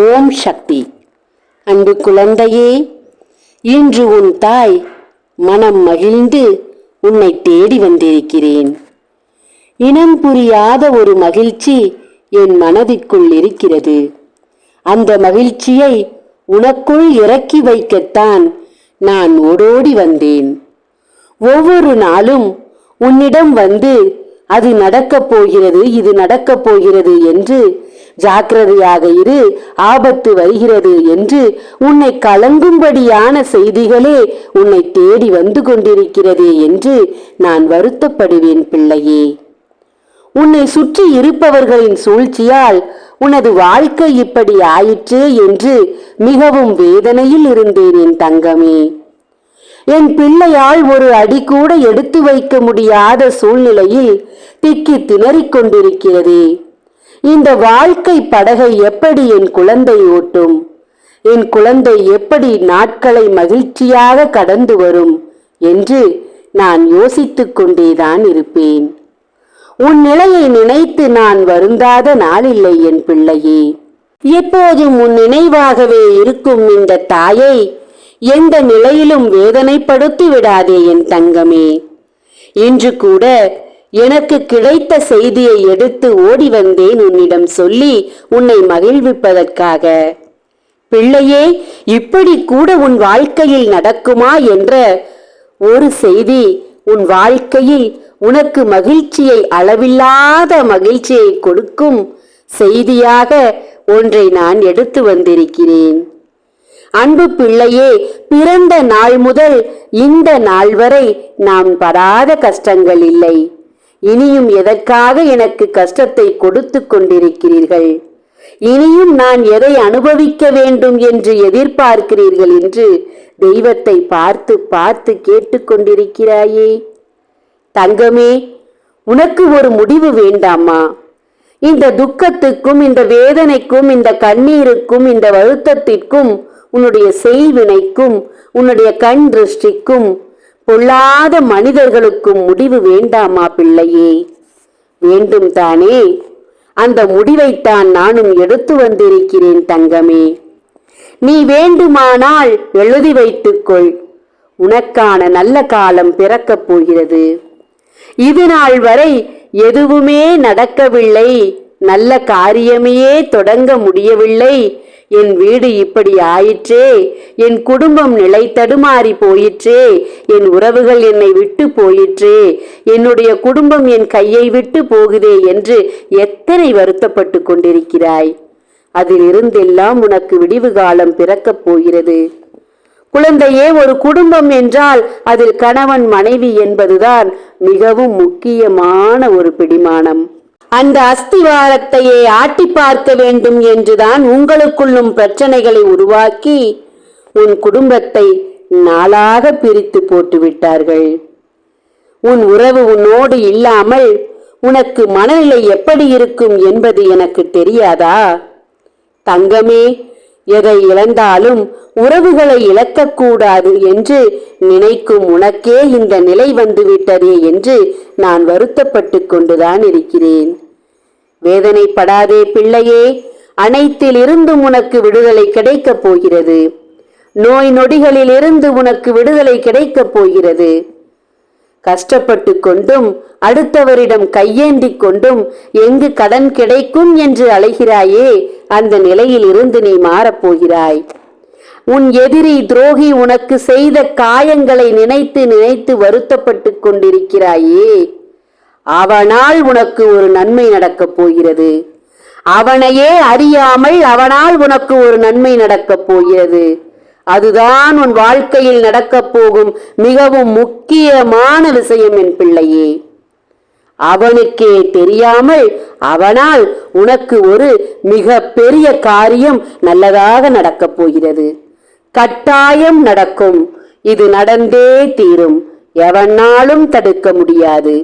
ஓம் சக்தி. அன்பு குழந்தையே இன்று உன் தாய் மனம் மகிழ்ந்து உன்னை தேடி வந்திருக்கிறேன். இனம் புரியாத ஒரு மகிழ்ச்சி என் மனதிற்குள் இருக்கிறது. அந்த மகிழ்ச்சியை உனக்குள் இறக்கி வைக்கத்தான் நான் ஓடோடி வந்தேன். ஒவ்வொரு நாளும் உன்னிடம் வந்து அது நடக்கப் போகிறது இது நடக்கப் போகிறது என்று ஜாக்கிரதையாக இரு ஆபத்து வருகிறது என்று உன்னை கலங்கும்படியான செய்திகளே உன்னை தேடி வந்து கொண்டிருக்கிறதே என்று நான் வருத்தப்படுவேன் பிள்ளையே. உன்னை சுற்றி இருப்பவர்களின் சூழ்ச்சியால் உனது வாழ்க்கை இப்படி ஆயிற்றே என்று மிகவும் வேதனையில் இருந்தேன் என் தங்கமே. என் பிள்ளையால் ஒரு அடி கூட எடுத்து வைக்க முடியாத சூழ்நிலையில் திக்கி திணறிக் கொண்டிருக்கிறதே. இந்த வாழ்க்கை படகை எப்படி என் குழந்தை ஓட்டும்? என் குழந்தை எப்படி நாட்களை மகிழ்ச்சியாக கடந்து வரும்? என்று நான் யோசித்துக் கொண்டேதான் இருப்பேன். உன் நிலையை நினைத்து நான் வருந்தாத நாளில்லை என் பிள்ளையே. எப்போதும் உன் நினைவாகவே இருக்கும் இந்த தாயை எந்த நிலையிலும் வேதனைப்படுத்தி விடாதே என் தங்கமே. இன்று கூட எனக்கு கிடைத்த செய்தியை எடுத்து ஓடி வந்தேன் உன்னிடம் சொல்லி உன்னை மகிழ்விப்பதற்காக. பிள்ளையே இப்படி கூட உன் வாழ்க்கையில் நடக்குமா என்ற ஒரு செய்தி உன் வாழ்க்கையில் உனக்கு மகிழ்ச்சியை அளவில்லாத மகிழ்ச்சியை கொடுக்கும் செய்தியாக ஒன்றை நான் எடுத்து வந்திருக்கிறேன். அன்பு பிள்ளையே பிறந்த நாள் முதல் இந்த நாள் வரை நாம் படாத கஷ்டங்கள் இல்லை. இனியும் எதற்காக எனக்கு கஷ்டத்தை கொடுத்து கொண்டிருக்கிறீர்கள்? இனியும் நான் எதை அனுபவிக்க வேண்டும் என்று எதிர்பார்க்கிறீர்கள் என்று தெய்வத்தை பார்த்து பார்த்து கேட்டுக்கொண்டிருக்கிறாயே தங்கமே உனக்கு ஒரு முடிவு வேண்டாமா? இந்த துக்கத்துக்கும் இந்த வேதனைக்கும் இந்த கண்ணீருக்கும் இந்த வருத்தத்திற்கும் உன்னுடைய செய்வினைக்கும் உன்னுடைய கண் திருஷ்டிக்கும் பொல்லாத மனிதர்களுக்கும் முடிவு வேண்டாமா பிள்ளையே? வேண்டும் தானே. அந்த முடிவைத்தான் நானும் எடுத்து வந்திருக்கிறேன் தங்கமே. நீ வேண்டுமானால் எழுதி வைத்துக்கொள். உனக்கான நல்ல காலம் பிறக்கப் போகிறது. இது நாள் வரை எதுவுமே நடக்கவில்லை. நல்ல காரியமே தொடங்க முடியவில்லை. என் வீடு இப்படி ஆயிற்றே என் குடும்பம் நிலை தடுமாறி போயிற்றே என் உறவுகள் என்னை விட்டு போயிற்றே என்னுடைய குடும்பம் என் கையை விட்டு போகுதே என்று எத்தனை வருத்தப்பட்டு கொண்டிருக்கிறாய்? அதிலிருந்தெல்லாம் உனக்கு விடிவு காலம் பிறக்கப் போகிறது. குழந்தையே ஒரு குடும்பம் என்றால் அதில் கணவன் மனைவி என்பதுதான் மிகவும் முக்கியமான ஒரு பிடிமானம். அந்த அஸ்திவாரத்தையே ஆட்டி பார்க்க வேண்டும் என்றுதான் உங்களுக்குள்ளும் பிரச்சனைகளை உருவாக்கி உன் குடும்பத்தை நாளாக பிரித்து போட்டு விட்டார்கள். உன் உறவு உன்னோடு இல்லாமல் உனக்கு மனநிலை எப்படி இருக்கும் என்பது எனக்கு தெரியாதா? தங்கமே எதை இழந்தாலும் உறவுகளை இழக்கக்கூடாது என்று நினைக்கும் உனக்கே இந்த நிலை வந்துவிட்டதே என்று நான் வருத்தப்பட்டு கொண்டுதான் இருக்கிறேன். வேதனைப்படாதே பிள்ளையே அனைத்தில் இருந்தும் உனக்கு விடுதலை கிடைக்கப் போகிறது. நோய் நொடிகளில் இருந்து உனக்கு விடுதலை கிடைக்கப் போகிறது. கஷ்டப்பட்டு கொண்டும் அடுத்தவரிடம் கையேந்திக் கொண்டும் எங்கு கடன் கிடைக்கும் என்று அலைகிறாயே அந்த நிலையில் இருந்து நீ மாறப்போகிறாய். உன் எதிரி துரோகி உனக்கு செய்த காயங்களை நினைத்து நினைத்து வருத்தப்பட்டு கொண்டிருக்கிறாயே. அவனால் உனக்கு ஒரு நன்மை நடக்கப் போகிறது. அவனையே அறியாமல் அவனால் உனக்கு ஒரு நன்மை நடக்கப் போகிறது. அதுதான் உன் வாழ்க்கையில் நடக்கப் போகும் மிகவும் முக்கியமான விஷயம் என் பிள்ளையே. அவனுக்கே தெரியாமல் அவனால் உனக்கு ஒரு மிக பெரிய காரியம் நல்லதாக நடக்கப் போகிறது. கட்டாயம் நடக்கும். இது நடந்தே தீரும். எவனாலும் தடுக்க முடியாது.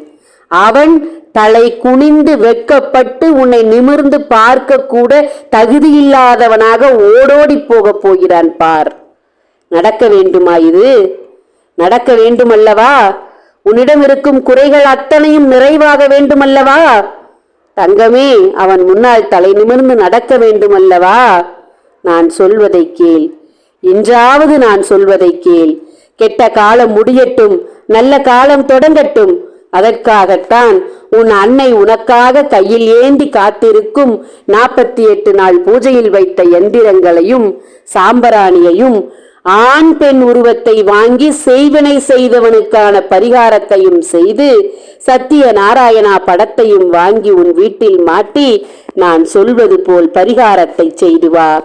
அவன் தலை குனிந்து வெட்கப்பட்டு உன்னை நிமிர்ந்து பார்க்க கூட தகுதியில்லாதவனாக ஓடோடி போகப் போகிறான் பார். நடக்க வேண்டுமா இது? நடக்க வேண்டுமல்லவா? உன்னிடம் இருக்கும் குறைகள் அத்தனையும் நிறைவாக வேண்டுமல்லவா? தங்கமே அவன் முன்னால் தலை நிமிர்ந்து நடக்க வேண்டுமல்லவா? நான் சொல்வதை கேள். இன்றாவது நான் சொல்வதை கேள். கெட்ட காலம் முடியட்டும் நல்ல காலம் தொடங்கட்டும். அதற்காகத்தான் உன் அன்னை உனக்காக கையில் ஏந்தி காத்திருக்கும் நாற்பத்தி எட்டு நாள் பூஜையில் வைத்த எந்திரங்களையும் சாம்பராணியையும் ஆண் பெண் உருவத்தை வாங்கி செய்வினை செய்தவனுக்கான பரிகாரத்தையும் செய்து சத்திய நாராயணா படத்தையும் வாங்கி உன் வீட்டில் மாட்டி நான் சொல்வது போல் பரிகாரத்தை செய்து வா.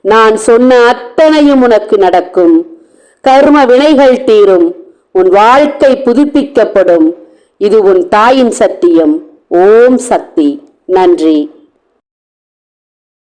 நான் சொன்ன அத்தனையும் உனக்கு நடக்கும். கர்ம வினைகள் தீரும். உன் வாழ்க்கை புதுப்பிக்கப்படும். இது உன் தாயின் சத்தியம். ஓம் சக்தி. நன்றி.